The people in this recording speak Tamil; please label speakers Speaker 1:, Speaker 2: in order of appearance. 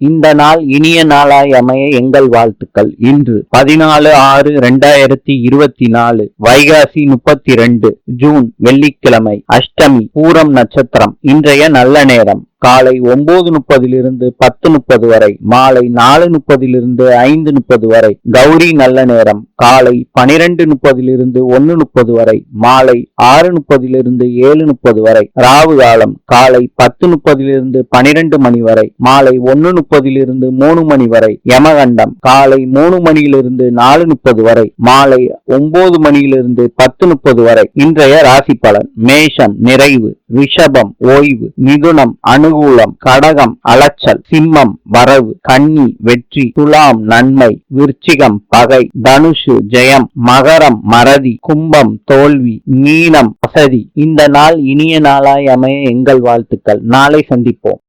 Speaker 1: இந்த நாள் இனிய நாளாய் அமைய எங்கள் வாழ்த்துக்கள். இன்று பதினாலு ஆறு ரெண்டாயிரத்தி இருபத்தி நாலு வைகாசி முப்பத்தி ரெண்டு ஜூன் வெள்ளிக்கிழமை அஷ்டமி பூரம் நட்சத்திரம் இன்றைய நல்ல நேரம். காலை ஒன்பது முப்பதிலிருந்து பத்து முப்பது வரை மாலை நாலு முப்பதிலிருந்து ஐந்து முப்பது வரை கௌரி நல்ல நேரம் காலை பனிரெண்டு முப்பதிலிருந்து ஒன்னு முப்பது வரை மாலை ஆறு முப்பதிலிருந்து ஏழு முப்பது வரை ராவு காலம் காலை பத்து முப்பதிலிருந்து பனிரெண்டு மணி வரை மாலை ஒன்னு முப்பதிலிருந்து மூணு மணி வரை யமகண்டம் காலை மூணு மணியிலிருந்து நாலு முப்பது வரை மாலை ஒன்பது மணியிலிருந்து பத்து முப்பது வரை இன்றைய ராசி பலன் மேஷம் நிறைவு. ரிஷபம் ஓய்வு மிதுனம் அனுகூலம் கடகம் அலைச்சல் சிம்மம் வரவு கன்னி வெற்றி துலாம் நன்மை விருச்சிகம் பகை தனுஷு ஜெயம் மகரம் மறதி கும்பம் தோல்வி மீனம் வசதி. இந்த நாள் இனிய நாளாய் அமைய எங்கள் வாழ்த்துக்கள். நாளை சந்திப்போம்.